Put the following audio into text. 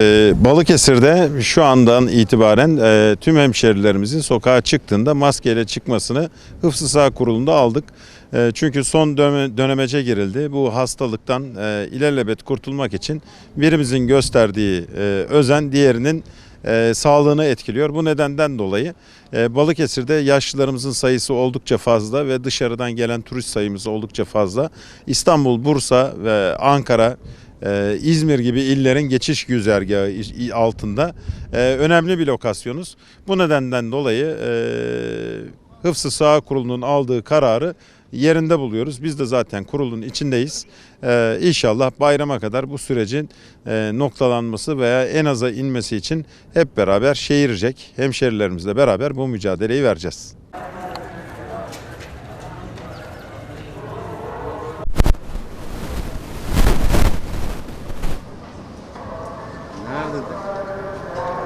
Ee, Balıkesir'de şu andan itibaren e, tüm hemşerilerimizin sokağa çıktığında maskeyle çıkmasını Hıfzı Sağ Kurulu'nda aldık. E, çünkü son döne- dönemece girildi. Bu hastalıktan e, ilelebet kurtulmak için birimizin gösterdiği özen diğerinin sağlığını etkiliyor. Bu nedenden dolayı Balıkesir'de yaşlılarımızın sayısı oldukça fazla ve dışarıdan gelen turist sayımız oldukça fazla. İstanbul, Bursa ve Ankara ee, İzmir gibi illerin geçiş güzergahı altında e, önemli bir lokasyonuz. Bu nedenden dolayı e, Hıfzı Sağ Kurulu'nun aldığı kararı yerinde buluyoruz. Biz de zaten kurulun içindeyiz. Ee, İnşallah bayrama kadar bu sürecin e, noktalanması veya en aza inmesi için hep beraber şehircek hemşerilerimizle beraber bu mücadeleyi vereceğiz. verdadeiro.